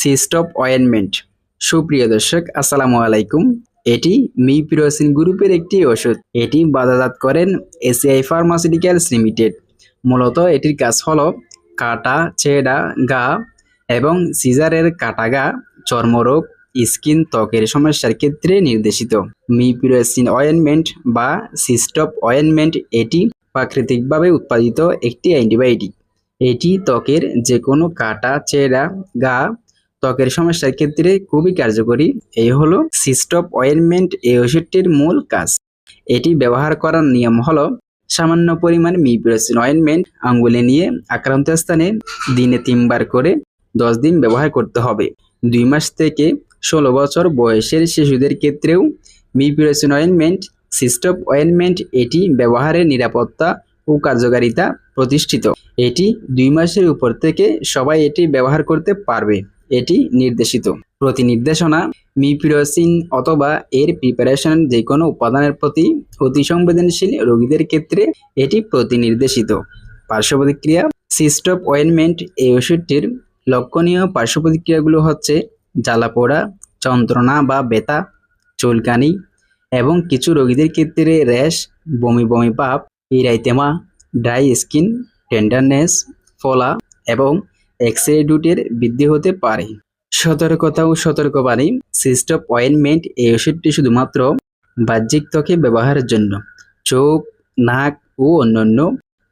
সিস্টপ ointment সুপ্রিয় দর্শক, আসসালামু আলাইকুম। এটি মিপিরোসিন গ্রুপের একটি ওষুধ। এটি বাজারজাত করেন এসিআই ফার্মাসিউটিক্যালস লিমিটেড মূলত এটির কাজ হলো কাটা, ছেঁড়া, গা এবং সিজারের কাটা গা, চর্মরোগ, স্কিন ত্বকের সমস্যার ক্ষেত্রে নির্দেশিত। মিপিরোসিন অয়েনমেন্ট বা সিস্টপ অয়েনমেন্ট এটি প্রাকৃতিকভাবে উৎপাদিত একটি অ্যান্টিবায়োটিক। এটি ত্বকের যে কোনো কাটা চেরা গা ত্বকের সমস্যার ক্ষেত্রে খুবই কার্যকরী। এই হলো সিস্টপ অয়েনমেন্ট এই ওষুধটির মূল কাজ। এটি ব্যবহার করার নিয়ম হলো সামান্য পরিমাণ মিপ্রোসিন অয়েনমেন্ট আঙ্গুলে নিয়ে আক্রান্ত স্থানে দিনে তিনবার করে দশ দিন ব্যবহার করতে হবে। দুই মাস থেকে ষোলো বছর বয়সের শিশুদের ক্ষেত্রেও মিপ্রোসিন অয়েনমেন্ট সিস্টপ অয়েনমেন্ট এটি ব্যবহারের নিরাপত্তা ও কার্যকারিতা প্রতিষ্ঠিত। এটি দুই মাসের উপর থেকে সবাই এটি ব্যবহার করতে পারবে। এটি নির্দেশিত। প্রতি নির্দেশনা মিপিরোসিন অথবা এর প্রিপারেশন যে কোনো উপাদানের প্রতি অতি সংবেদনশীল রোগীদের ক্ষেত্রে এটি প্রতি নির্দেশিত পার্শ্ব প্রতিক্রিয়া সিস্টপ অয়েনমেন্ট এই ওষুধটির লক্ষণীয় পার্শ্বপ্রতিক্রিয়াগুলো হচ্ছে জ্বালা পোড়া, যন্ত্রণা বা ব্যথা, চুলকানি এবং কিছু রোগীদের ক্ষেত্রে র্যাশ, বমি বমি ভাব ইরাইতেমা, ড্রাই স্কিন, টেন্ডারনেস, ফলা এবং এক্সরে ডুটের বৃদ্ধি হতে পারে। সতর্কতা ও সতর্কবাণী সিস্টপ অয়েনমেন্ট এই ওষুধটি শুধুমাত্র বাহ্যিক ত্বকে ব্যবহারের জন্য। চোখ, নাক ও অন্যান্য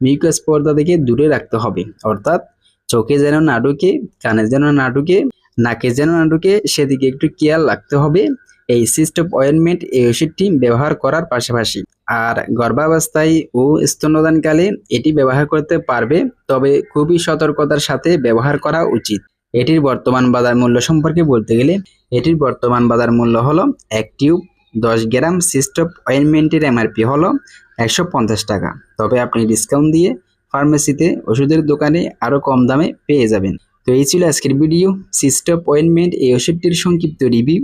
মিউকাস পর্দা থেকে দূরে রাখতে হবে। অর্থাৎ চোখে যেন না ঢুকে, কানে যেন না ঢুকে, নাকে যেন না ঢুকে, সেদিকে একটু খেয়াল রাখতে হবে। এই সিস্টপ অয়েনমেন্ট এই ওষুধটি ব্যবহার করার পাশাপাশি। আর গর্ভাবস্থায় ও স্তন্যদানকালে এটি ব্যবহার করতে পারবে, তবে খুবই সতর্কতার সাথে ব্যবহার করা উচিত। এটির বর্তমান বাজার মূল্য সম্পর্কে বলতে গেলে, এটির বর্তমান বাজার মূল্য হলো এক টিউব দশ গ্রাম সিস্টপ অয়েনমেন্টের এমআরপি হলো একশো পঞ্চাশ টাকা। তবে আপনি ডিসকাউন্ট দিয়ে ফার্মেসিতে ওষুধের দোকানে আরও কম দামে পেয়ে যাবেন। তো এই ছিল আজকের ভিডিও। সিস্টপ অয়েনমেন্ট এই ওষুধটির সংক্ষিপ্ত রিভিউ।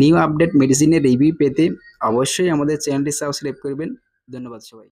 নিউ আপডেট মেডিসিনের রিভিউ পেতে অবশ্যই আমাদের চ্যানেলটি সাবস্ক্রাইব করবেন। ধন্যবাদ সবাই।